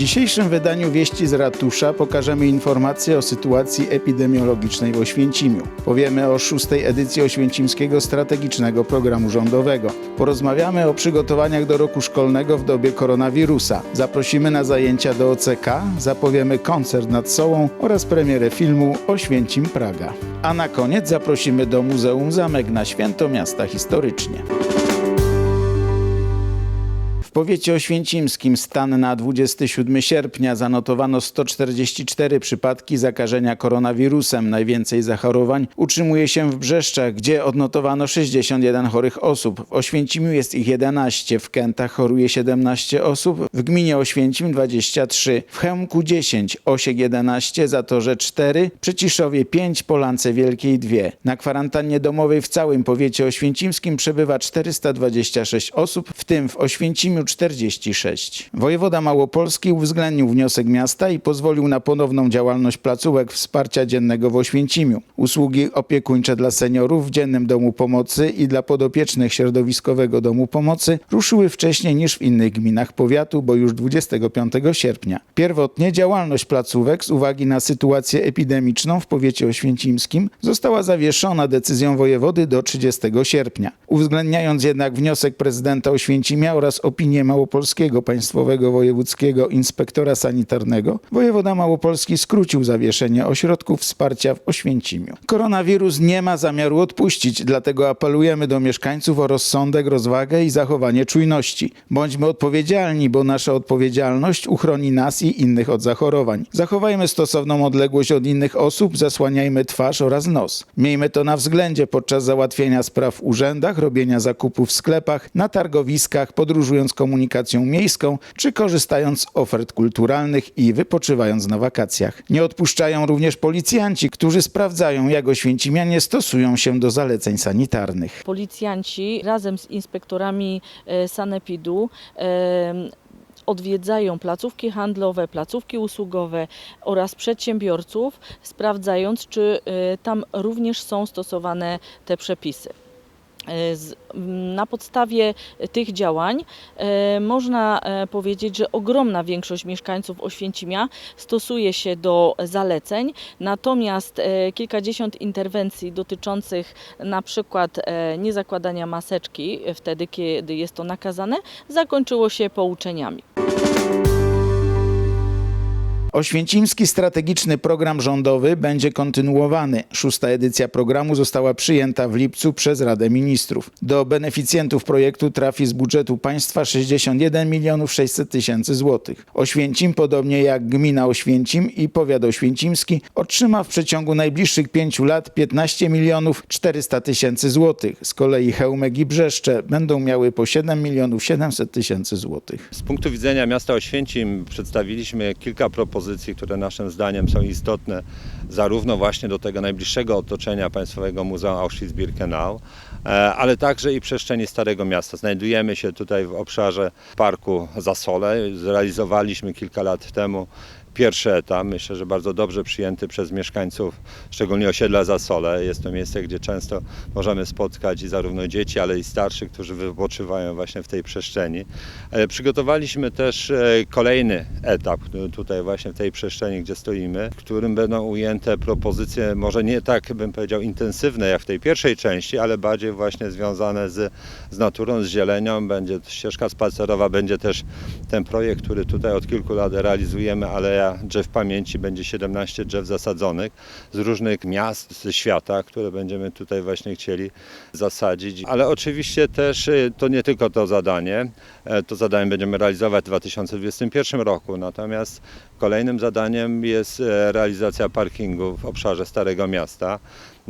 dzisiejszym wydaniu Wieści z Ratusza pokażemy informacje o sytuacji epidemiologicznej w Oświęcimiu. Powiemy o szóstej edycji Oświęcimskiego Strategicznego Programu Rządowego. Porozmawiamy o przygotowaniach do roku szkolnego w dobie koronawirusa. Zaprosimy na zajęcia do OCK, zapowiemy koncert nad Sołą oraz premierę filmu Oświęcim Praga. A na koniec zaprosimy do Muzeum Zamek na Święto Miasta Historycznie. W powiecie oświęcimskim stan na 27 sierpnia zanotowano 144 przypadki zakażenia koronawirusem. Najwięcej zachorowań utrzymuje się w Brzeszczach, gdzie odnotowano 61 chorych osób. W Oświęcimiu jest ich 11, w Kętach choruje 17 osób, w gminie Oświęcim 23, w Chełmku 10, Osiek 11, Zatorze 4, Przyciszowie 5, Polance Wielkiej 2. Na kwarantannie domowej w całym powiecie oświęcimskim przebywa 426 osób, w tym w Oświęcimiu 46. Wojewoda Małopolski uwzględnił wniosek miasta i pozwolił na ponowną działalność placówek wsparcia dziennego w Oświęcimiu. Usługi opiekuńcze dla seniorów w Dziennym Domu Pomocy i dla podopiecznych Środowiskowego Domu Pomocy ruszyły wcześniej niż w innych gminach powiatu, bo już 25 sierpnia. Pierwotnie działalność placówek z uwagi na sytuację epidemiczną w powiecie oświęcimskim została zawieszona decyzją wojewody do 30 sierpnia. Uwzględniając jednak wniosek prezydenta Oświęcimia oraz opinię Małopolskiego Państwowego Wojewódzkiego Inspektora Sanitarnego, wojewoda Małopolski skrócił zawieszenie ośrodków wsparcia w Oświęcimiu. Koronawirus nie ma zamiaru odpuścić, dlatego apelujemy do mieszkańców o rozsądek, rozwagę i zachowanie czujności. Bądźmy odpowiedzialni, bo nasza odpowiedzialność uchroni nas i innych od zachorowań. Zachowajmy stosowną odległość od innych osób, zasłaniajmy twarz oraz nos. Miejmy to na względzie podczas załatwienia spraw w urzędach, robienia zakupów w sklepach, na targowiskach, podróżując komunikacją miejską, czy korzystając z ofert kulturalnych i wypoczywając na wakacjach. Nie odpuszczają również policjanci, którzy sprawdzają, jak oświęcimianie stosują się do zaleceń sanitarnych. Policjanci razem z inspektorami e, sanepidu e, odwiedzają placówki handlowe, placówki usługowe oraz przedsiębiorców, sprawdzając, czy e, tam również są stosowane te przepisy. E, na podstawie tych działań e, można e, powiedzieć, że ogromna większość mieszkańców Oświęcimia stosuje się do zaleceń, natomiast kilkadziesiąt interwencji dotyczących na przykład niezakładania maseczki wtedy, kiedy jest to nakazane, zakończyło się pouczeniami. Oświęcimski Strategiczny Program Rządowy będzie kontynuowany. Szósta edycja programu została przyjęta w lipcu przez Radę Ministrów. Do beneficjentów projektu trafi z budżetu państwa 61 milionów 600 tysięcy złotych. Oświęcim, podobnie jak gmina Oświęcim i powiat oświęcimski, otrzyma w przeciągu najbliższych pięciu lat 15 milionów 400 tysięcy złotych. Z kolei Chełmek i Brzeszcze będą miały po 7 milionów 700 tysięcy złotych. Z punktu widzenia miasta Oświęcim przedstawiliśmy kilka propozycji, które naszym zdaniem są istotne zarówno właśnie do tego najbliższego otoczenia Państwowego Muzeum Auschwitz-Birkenau, e, ale także i przestrzeni Starego Miasta. Znajdujemy się tutaj w obszarze Parku Zasole. Zrealizowaliśmy kilka lat temu pierwszy etap, myślę, że bardzo dobrze przyjęty przez mieszkańców, szczególnie osiedla Zasole. Jest to miejsce, gdzie często możemy spotkać i zarówno dzieci, ale i starszych, którzy wypoczywają właśnie w tej przestrzeni. E, Przygotowaliśmy też e, kolejny etap tu- tutaj właśnie w tej przestrzeni, gdzie stoimy, w którym będą ujęte propozycje, może nie tak bym powiedział intensywne jak w tej pierwszej części, ale bardziej właśnie związane z, z naturą, z zielenią. Będzie ścieżka spacerowa, będzie też ten projekt, który tutaj od kilku lat realizujemy, Drzew Pamięci. Będzie 17 drzew zasadzonych z różnych miast ze świata, które będziemy tutaj właśnie chcieli zasadzić. Ale oczywiście też y, to nie tylko to zadanie. E, To zadanie będziemy realizować w 2021 roku. Natomiast kolejnym zadaniem jest e, realizacja parkingu w obszarze Starego Miasta.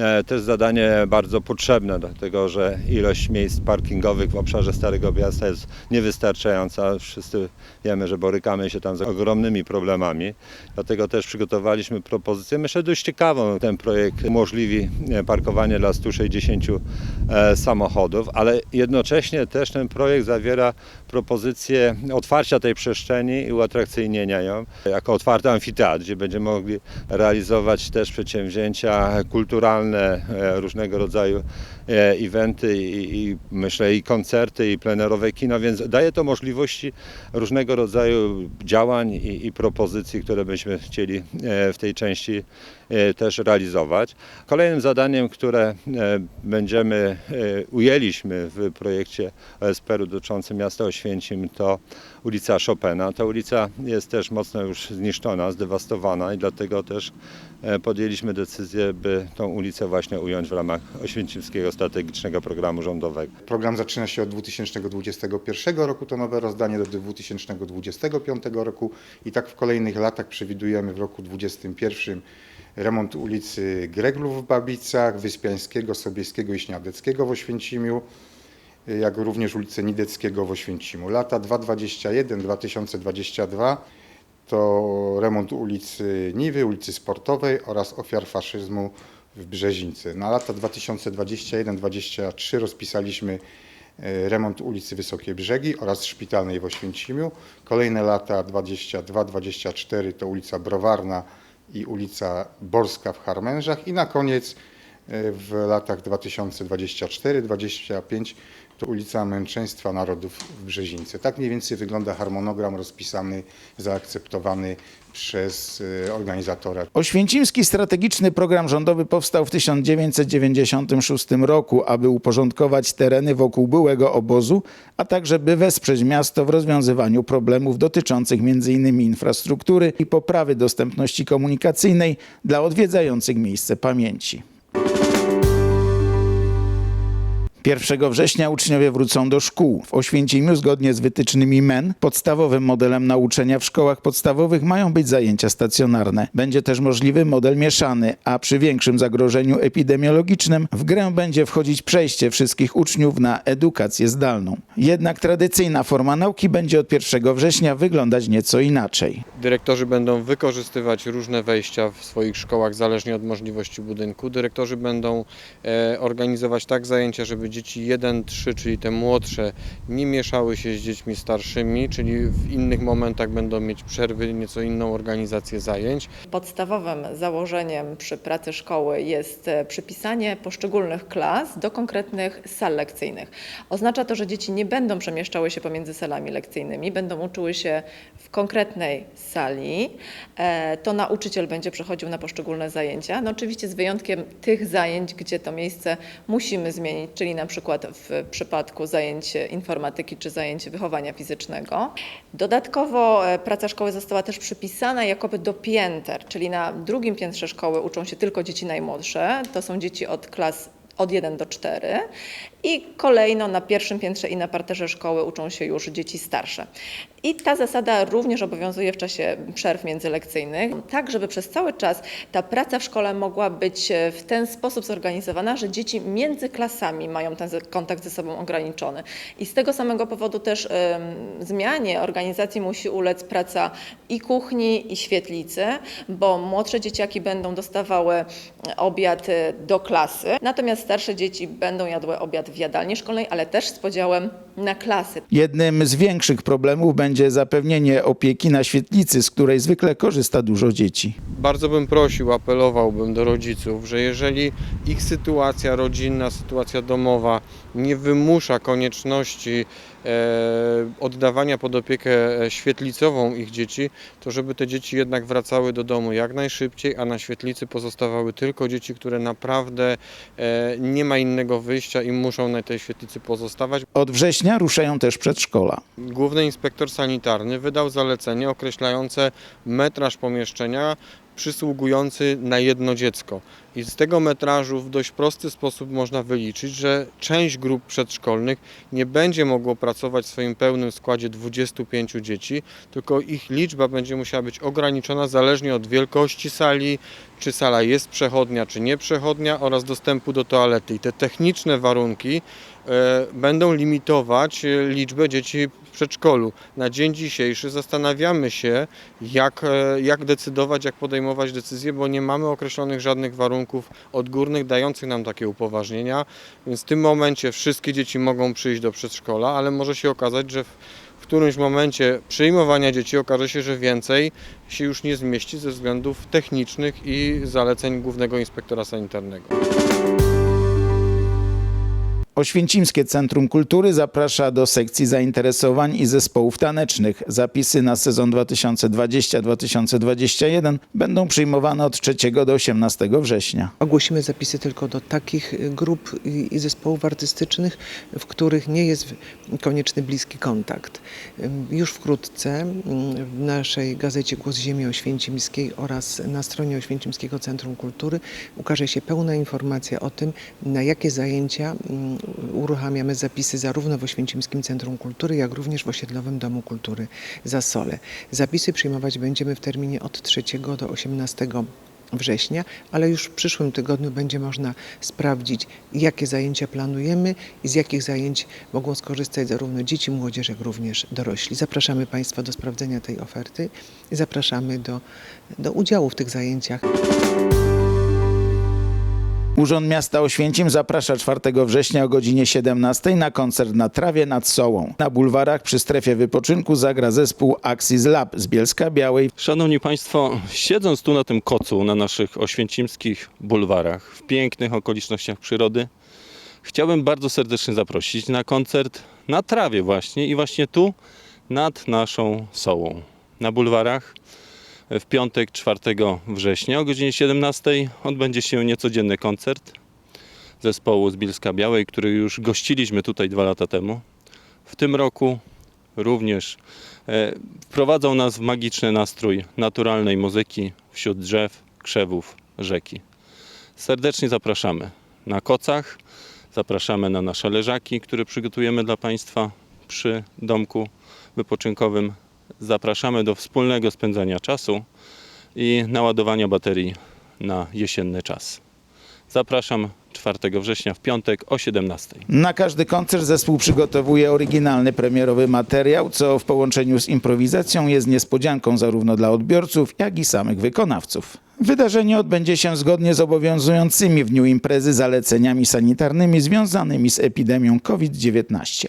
E, To jest zadanie bardzo potrzebne, dlatego że ilość miejsc parkingowych w obszarze Starego Miasta jest niewystarczająca. Wszyscy wiemy, że borykamy się tam z ogromnymi problemami. Dlatego też przygotowaliśmy propozycję, myślę dość ciekawą. Ten projekt umożliwi e, parkowanie dla 160 e, samochodów, ale jednocześnie też ten projekt zawiera propozycję otwarcia tej przestrzeni i uatrakcyjnienia ją jako otwarty amfiteatr, gdzie będziemy mogli realizować też przedsięwzięcia kulturalne, e, różnego rodzaju e, eventy i, i myślę i koncerty i plenerowe kino, więc daje to możliwości różnego rodzaju działań i, i propozycji, które byśmy chcieli e, w tej części też realizować. Kolejnym zadaniem, które e, będziemy, e, ujęliśmy w projekcie OSPR-u dotyczącym miasta Oświęcim to ulica Chopina. Ta ulica jest też mocno już zniszczona, zdewastowana i dlatego też e, podjęliśmy decyzję, by tą ulicę właśnie ująć w ramach Oświęcimskiego Strategicznego Programu Rządowego. Program zaczyna się od 2021 roku, to nowe rozdanie do 2025 roku i tak w kolejnych latach przewidujemy w roku 2021 remont ulicy Greglów w Babicach, Wyspiańskiego, Sobieskiego i Śniadeckiego w Oświęcimiu, jak również ulicę Nideckiego w Oświęcimiu. Lata 2021-2022 to remont ulicy Niwy, ulicy Sportowej oraz ofiar faszyzmu w Brzezińce. Na lata 2021-2023 rozpisaliśmy e, remont ulicy Wysokie Brzegi oraz Szpitalnej w Oświęcimiu. Kolejne lata 22-24 to ulica Browarna i ulica Borska w Harmężach i na koniec e, w latach 2024-25 to ulica Męczeństwa Narodów w Brzezińce. Tak mniej więcej wygląda harmonogram rozpisany, zaakceptowany przez e, organizatora. Oświęcimski strategiczny program rządowy powstał w 1996 roku, aby uporządkować tereny wokół byłego obozu, a także by wesprzeć miasto w rozwiązywaniu problemów dotyczących m.in. infrastruktury i poprawy dostępności komunikacyjnej dla odwiedzających miejsce pamięci. 1 września uczniowie wrócą do szkół. W Oświęcimiu, zgodnie z wytycznymi MEN, podstawowym modelem nauczania w szkołach podstawowych mają być zajęcia stacjonarne. Będzie też możliwy model mieszany, a przy większym zagrożeniu epidemiologicznym w grę będzie wchodzić przejście wszystkich uczniów na edukację zdalną. Jednak tradycyjna forma nauki będzie od 1 września wyglądać nieco inaczej. Dyrektorzy będą wykorzystywać różne wejścia w swoich szkołach zależnie od możliwości budynku. Dyrektorzy będą e, organizować tak zajęcia, żeby dzieci 1-3, czyli te młodsze, nie mieszały się z dziećmi starszymi, czyli w innych momentach będą mieć przerwy, nieco inną organizację zajęć. Podstawowym założeniem przy pracy szkoły jest e, przypisanie poszczególnych klas do konkretnych sal lekcyjnych. Oznacza to, że dzieci nie będą przemieszczały się pomiędzy salami lekcyjnymi, będą uczyły się w konkretnej sali. E, To nauczyciel będzie przechodził na poszczególne zajęcia. No oczywiście z wyjątkiem tych zajęć, gdzie to miejsce musimy zmienić, czyli na przykład w przypadku zajęć informatyki czy zajęć wychowania fizycznego. Dodatkowo e, praca szkoły została też przypisana jakoby do pięter, czyli na drugim piętrze szkoły uczą się tylko dzieci najmłodsze, to są dzieci od klas od 1 do 4 i kolejno na pierwszym piętrze i na parterze szkoły uczą się już dzieci starsze. I ta zasada również obowiązuje w czasie przerw międzylekcyjnych, tak żeby przez cały czas ta praca w szkole mogła być e, w ten sposób zorganizowana, że dzieci między klasami mają ten kontakt ze sobą ograniczony. I z tego samego powodu też zmianie organizacji musi ulec praca i kuchni, i świetlicy, bo młodsze dzieciaki będą dostawały e, obiad e, do klasy, natomiast starsze dzieci będą jadły obiad w jadalni szkolnej, ale też z podziałem na klasy. Jednym z większych problemów będzie zapewnienie opieki na świetlicy, z której zwykle korzysta dużo dzieci. Bardzo bym prosił, apelowałbym do rodziców, że jeżeli ich sytuacja rodzinna, sytuacja domowa nie wymusza konieczności oddawania pod opiekę e, świetlicową ich dzieci, to żeby te dzieci jednak wracały do domu jak najszybciej, a na świetlicy pozostawały tylko dzieci, które naprawdę e, nie ma innego wyjścia i muszą na tej świetlicy pozostawać. Od września ruszają też przedszkola. Główny inspektor sanitarny wydał zalecenie określające metraż pomieszczenia przysługujący na jedno dziecko. I z tego metrażu w dość prosty sposób można wyliczyć, że część grup przedszkolnych nie będzie mogło pracować w swoim pełnym składzie 25 dzieci, tylko ich liczba będzie musiała być ograniczona zależnie od wielkości sali, czy sala jest przechodnia, czy nie przechodnia oraz dostępu do toalety. I te techniczne warunki będą limitować e, liczbę dzieci w przedszkolu. Na dzień dzisiejszy zastanawiamy się, jak, e, jak decydować, jak podejmować decyzje, bo nie mamy określonych żadnych warunków odgórnych dających nam takie upoważnienia, więc w tym momencie wszystkie dzieci mogą przyjść do przedszkola, ale może się okazać, że w, w którymś momencie przyjmowania dzieci okaże się, że więcej się już nie zmieści ze względów technicznych i zaleceń Głównego Inspektora Sanitarnego. Oświęcimskie Centrum Kultury zaprasza do sekcji zainteresowań i zespołów tanecznych. Zapisy na sezon 2020-2021 będą przyjmowane od 3 do 18 września. Ogłosimy zapisy tylko do takich grup i zespołów artystycznych, w których nie jest konieczny bliski kontakt. Już wkrótce ym, w naszej gazecie Głos Ziemi Oświęcimskiej oraz na stronie Oświęcimskiego Centrum Kultury ukaże się pełna informacja o tym, na jakie zajęcia ym, uruchamiamy zapisy zarówno w Oświęcimskim Centrum Kultury, jak również w Osiedlowym Domu Kultury Zasole. Zapisy przyjmować będziemy w terminie od 3 do 18 września, ale już w przyszłym tygodniu będzie można sprawdzić, jakie zajęcia planujemy i z jakich zajęć mogą skorzystać zarówno dzieci, młodzież, jak również dorośli. Zapraszamy Państwa do sprawdzenia tej oferty i zapraszamy do, do udziału w tych zajęciach. Urząd Miasta Oświęcim zaprasza 4 września o godzinie 17 na koncert na trawie nad Sołą. Na bulwarach przy strefie wypoczynku zagra zespół Axis Lab z Bielska Białej. Szanowni Państwo, siedząc tu na tym kocu, na naszych oświęcimskich bulwarach, w pięknych okolicznościach przyrody, chciałbym bardzo serdecznie zaprosić na koncert na trawie właśnie i właśnie tu nad naszą sołą. Na bulwarach w piątek 4 września o godzinie 17 odbędzie się niecodzienny koncert zespołu z Bielska Białej, który już gościliśmy tutaj dwa lata temu. W tym roku również e, wprowadzał nas w magiczny nastrój naturalnej muzyki wśród drzew, krzewów, rzeki. Serdecznie zapraszamy na kocach, zapraszamy na nasze leżaki, które przygotujemy dla Państwa przy domku wypoczynkowym. Zapraszamy do wspólnego spędzania czasu i naładowania baterii na jesienny czas. Zapraszam 4 września w piątek o 17. Na każdy koncert zespół przygotowuje oryginalny premierowy materiał, co w połączeniu z improwizacją jest niespodzianką zarówno dla odbiorców, jak i samych wykonawców. Wydarzenie odbędzie się zgodnie z obowiązującymi w dniu imprezy zaleceniami sanitarnymi związanymi z epidemią COVID-19.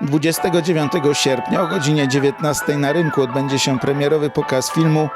29 sierpnia o godzinie 19 na rynku odbędzie się premierowy pokaz filmu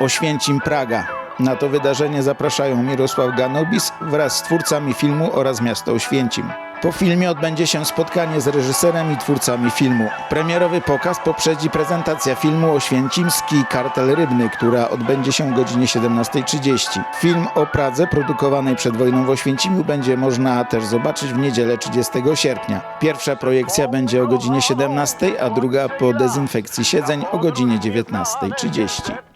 Oświęcim Praga. Na to wydarzenie zapraszają Mirosław Ganobis wraz z twórcami filmu oraz miasto Oświęcim. Po filmie odbędzie się spotkanie z reżyserem i twórcami filmu. Premierowy pokaz poprzedzi prezentacja filmu Oświęcimski Kartel Rybny, która odbędzie się o godzinie 17.30. Film o Pradze produkowanej przed wojną w Oświęcimiu będzie można też zobaczyć w niedzielę 30 sierpnia. Pierwsza projekcja będzie o godzinie 17, a druga po dezynfekcji siedzeń o godzinie 19.30.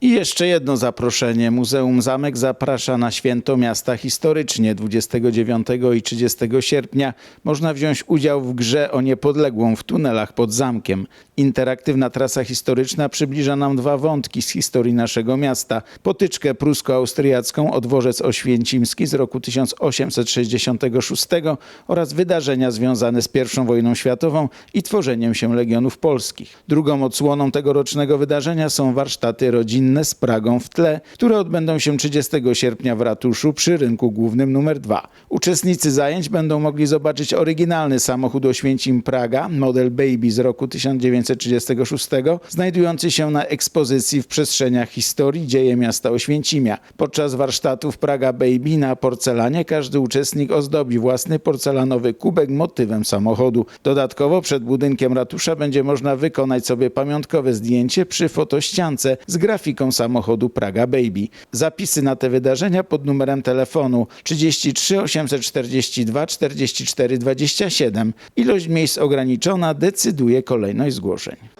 I jeszcze jedno zaproszenie. Muzeum Zamek zaprasza na Święto Miasta historycznie 29 i 30 sierpnia. Można wziąć udział w grze o niepodległą w tunelach pod zamkiem. Interaktywna trasa historyczna przybliża nam dwa wątki z historii naszego miasta. Potyczkę prusko-austriacką o dworzec oświęcimski z roku 1866 oraz wydarzenia związane z I wojną światową i tworzeniem się Legionów Polskich. Drugą odsłoną tegorocznego wydarzenia są warsztaty rodzinne z Pragą w tle, które odbędą się 30 sierpnia w ratuszu przy rynku głównym numer 2. Uczestnicy zajęć będą mogli zobaczyć oryginalny samochód Oświęcim Praga, model Baby z roku 1936, znajdujący się na ekspozycji w przestrzeniach historii dzieje miasta Oświęcimia. Podczas warsztatów Praga Baby na porcelanie każdy uczestnik ozdobi własny porcelanowy kubek motywem samochodu. Dodatkowo przed budynkiem ratusza będzie można wykonać sobie pamiątkowe zdjęcie przy fotościance z grafiką samochodu Praga Baby. Zapisy na te wydarzenia pod numerem telefonu 33 842 44 27. Ilość miejsc ograniczona decyduje kolejność zgłoszeń.